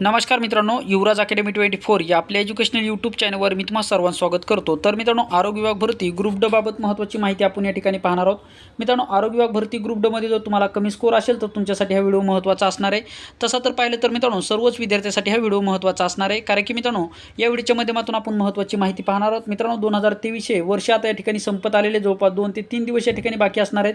नमस्कार मित्रांनो युवराज academy twenty four या आपल्या एज्युकेशनल यूट्यूब चॅनलवर मी तुम्हाला सर्वांचं स्वागत करतो. तर मित्रांनो आरोग्य विभाग भरती ग्रुप डबाबत महत्त्वाची माहिती आपण या ठिकाणी पाहणार आहोत. मित्रांनो आरोग्य विभाग भरती ग्रुप डमध्ये जर तुम्हाला कमी स्कोर असेल तर तुमच्यासाठी हा व्हिडिओ महत्त्वाचा असणार आहे. तसा तर पाहिलं तर मित्रांनो सर्वच विद्यार्थ्यांसाठी हा व्हिडिओ महत्त्वाचा असणार आहे. कारण की मित्रांनो या व्हिडिओच्या माध्यमातून आपण महत्त्वाची माहिती पाहणार आहोत. मित्रांनो दोन हजार तेवीसशे वर्ष आता या ठिकाणी संपत आलेले. जवळपास दोन ते तीन दिवस या ठिकाणी बाकी असणार आहेत.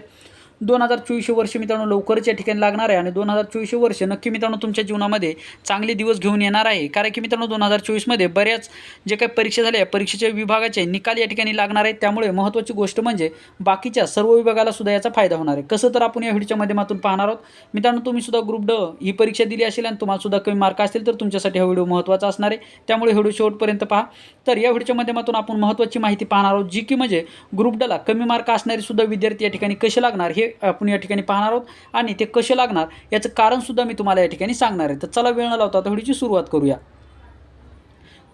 दोन हजार चोवीसशे वर्ष मित्रांनो लवकरच या ठिकाणी लागणार आहे आणि दोन हजार चोवीसशे वर्ष नक्की मित्रांनो तुमच्या जीवनामध्ये चांगले दिवस घेऊन येणार आहे. कारण की मित्रांनो दोन हजार चोवीसमध्ये बऱ्याच जे काही परीक्षा झाल्या परीक्षेच्या विभागाचे निकाल या ठिकाणी लागणार आहेत. त्यामुळे महत्त्वाची गोष्ट म्हणजे बाकीच्या सर्व विभागाला सुद्धा याचा फायदा होणार आहे. कसं तर आपण या व्हिडिओच्या माध्यमातून पाहणार आहोत. मित्रांनो तुम्ही सुद्धा ग्रुप ड ही परीक्षा दिली असेल आणि तुम्हाला सुद्धा कमी मार्क असतील तर तुमच्यासाठी हा व्हिडिओ महत्त्वाचा असणार आहे. त्यामुळे व्हिडिओ शेवटपर्यंत पहा. तर या व्हिडिओच्या माध्यमातून आपण महत्त्वाची माहिती पाहणार आहोत जी की म्हणजे ग्रुप डला कमी मार्क असणारे सुद्धा विद्यार्थी या ठिकाणी कसे लागणार हे आपण या ठिकाणी पाहणार आहोत आणि ते कसे लागणार याचं कारणसुद्धा मी तुम्हाला या ठिकाणी सांगणार आहे. तर चला वेळ न लावता थोडीची सुरुवात करूया.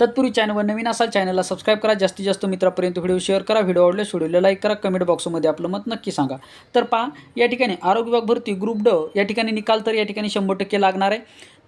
तत्पूर्वी चॅनलवर नवीन असाल चॅनलला सबस्क्राईब करा. जास्तीत जास्त मित्रापर्यंत व्हिडिओ शेअर करा. व्हिडिओ आवडल्यास व्हिडिओला लाईक करा. कमेंट बॉक्समध्ये आपलं मत नक्की सांगा. तर पहा या ठिकाणी आरोग्य विभाग भरती ग्रुप ड या ठिकाणी निकाल तर या ठिकाणी शंभर टक्के लागणार आहे.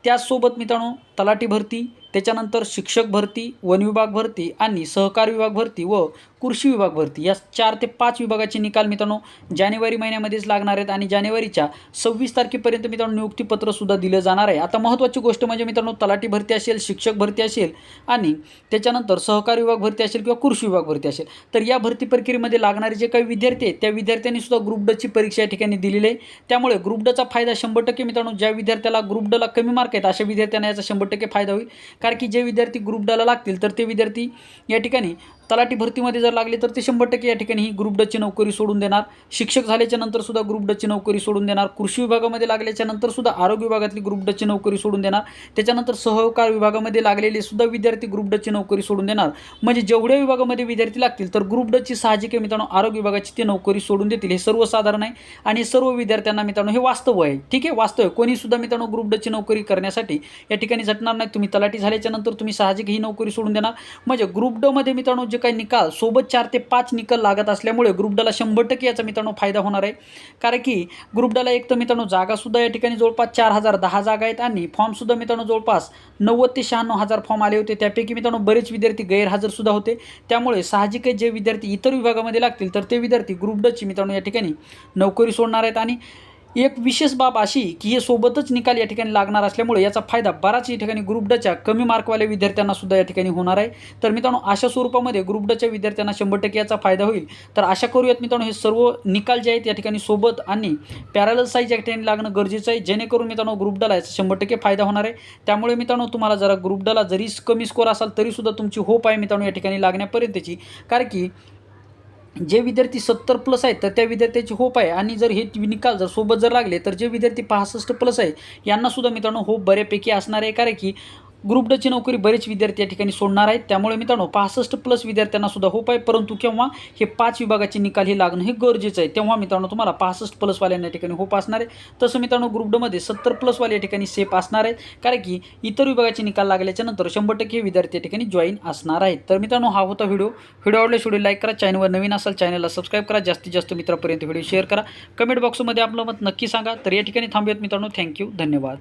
त्याचसोबत मित्रांनो तलाठी भरती. त्याच्यानंतर शिक्षक भरती वन विभाग भरती आणि सहकार विभाग भरती व कृषी विभाग भरती. या चार ते पाच विभागाचे निकाल मित्रांनो जानेवारी महिन्यामध्येच लागणार आहेत आणि जानेवारीच्या सव्वीस तारखेपर्यंत मित्रांनो नियुक्तीपत्रसुद्धा दिलं जाणार आहे. आता महत्त्वाची गोष्ट म्हणजे मित्रांनो तलाठी भरती असेल शिक्षक भरती असेल आणि त्याच्यानंतर सहकार विभाग भरती असेल किंवा कृषी विभाग भरती असेल. तर या भरती प्रक्रियेमध्ये लागणारे जे काही विद्यार्थी आहेत त्या विद्यार्थ्यांनी सुद्धा ग्रुप डची परीक्षा या ठिकाणी दिलेली आहे. त्यामुळे ग्रुप डचा फायदा शंभर टक्के मित्रांनो ज्या विद्यार्थ्याला ग्रुप डला कमी मार्क आहेत अशा विद्यार्थ्यांना याचा शंभर टक्के फायदा होईल. कारण की जे विद्यार्थी ग्रुप डाला लागतील तर ते विद्यार्थी या ठिकाणी तलाठी भरतीमध्ये जर लागले तर ते शंभर टक्के या ठिकाणी ही ग्रुप डची नोकरी सोडून देणार. शिक्षक झाल्याच्यानंतर सुद्धा ग्रुप डची नोकरी सोडून देणार. कृषी विभागामध्ये लागल्याच्या नंतर सुद्धा आरोग्य विभागातली ग्रुप डची नोकरी सोडून देणार. त्याच्यानंतर सहकार विभागामध्ये लागलेले सुद्धा विद्यार्थी ग्रुप डची नोकरी सोडून देणार. म्हणजे जेवढ्या विभागामध्ये विद्यार्थी लागतील तर ग्रुप डची साहजिक आहे मित्रांनो आरोग्य विभागाची ते नोकरी सोडून देतील. हे सर्वसाधारण आहे. आणि सर्व विद्यार्थ्यांना मित्रांनो हे वास्तव आहे. ठीक आहे? वास्तव आहे. कोणी सुद्धा मित्रांनो ग्रुप डची नोकरी करण्यासाठी या ठिकाणी झटणार नाही. तुम्ही तलाठी झाल्याच्यानंतर तुम्ही साहजिक ही नोकरी सोडून देणार. म्हणजे ग्रुप डमध्ये मित्रांनो जे काही निकाल सोबत चार ते पाच निकाल लागत असल्यामुळे ग्रुप डला शंभर टक्के याचा मित्रांनो फायदा होणार आहे. कारण की ग्रुप डला एक तर मित्रांनो जागासुद्धा या ठिकाणी जवळपास चार हजार दहा जागा आहेत आणि फॉर्मसुद्धा मित्रांनो जवळपास नव्वद ते शहाण्णव हजार फॉर्म आले होते. त्यापैकी मित्रांनो बरेच विद्यार्थी गैरहजरसुद्धा होते. त्यामुळे साहजिक जे विद्यार्थी इतर विभागामध्ये लागतील तर ते विद्यार्थी ग्रुप डची मित्रांनो या ठिकाणी नोकरी सोडणार आहेत आणि एक विशेष बाब अशी की हे सोबतच निकाल या ठिकाणी लागणार असल्यामुळे याचा फायदा बराच या ठिकाणी ग्रुप डच्या कमी मार्कवाल्या विद्यार्थ्यांना सुद्धा या ठिकाणी होणार आहे. तर मित्रांनो अशा स्वरूपामध्ये ग्रुप डच्या विद्यार्थ्यांना शंभर टक्के याचा फायदा होईल. तर आशा करूयात मित्रांनो हे सर्व निकाल जे आहेत या ठिकाणी सोबत आणि पॅरल साईज या ठिकाणी लागणं गरजेचं आहे. जेणेकरून मित्रांनो ग्रुप डला याचा शंभर टक्के फायदा होणार आहे. त्यामुळे मित्रांनो तुम्हाला जरा ग्रुप डला जरी कमी स्कोर असाल तरीसुद्धा तुमची होप आहे मित्रांनो या ठिकाणी लागण्यापर्यंतची. कारण की जे विद्यार्थी सत्तर प्लस आहेत तर त्या विद्यार्थ्याची होप आहे. आणि जर हे निकाल जर सोबत जर लागले तर जे विद्यार्थी पासष्ट प्लस आहे यांनासुद्धा मित्रांनो होप बऱ्यापैकी असणार आहे. कारण की ग्रुप डची नोकरी बरेच विद्यार्थी या ठिकाणी सोडणार आहेत. त्यामुळे मित्रांनो पासष्ट प्लस विद्यार्थ्यांना सुद्धा होप आहे. परंतु केव्हा हे पाच विभागाचे निकाल हे लागणं हे गरजेचं आहे तेव्हा मित्रांनो तुम्हाला पासष्ट प्लसवाल्यांना या ठिकाणी होप असणार आहे. तसं मित्रांनो ग्रुप डमध्ये सत्तर प्लसवाले या ठिकाणी सेफ असणार आहेत. कारण की इतर विभागाचे निकाल लागल्याच्या नंतर शंभर टक्के हे विद्यार्थी या ठिकाणी जॉईन असणार आहेत. तर मित्रांनो हा होता व्हिडिओ. व्हिडिओ आवडल्यास व्हिडिओ लाईक करा. चॅनलवर नवीन असाल चॅनलला सबस्क्राईब करा. जास्तीत जास्त मित्रापर्यंत व्हिडिओ शेअर करा. कमेंट बॉक्समध्ये आपलं मत नक्की सांगा. तर या ठिकाणी थांबूयात मित्रांनो. थँक्यू धन्यवाद.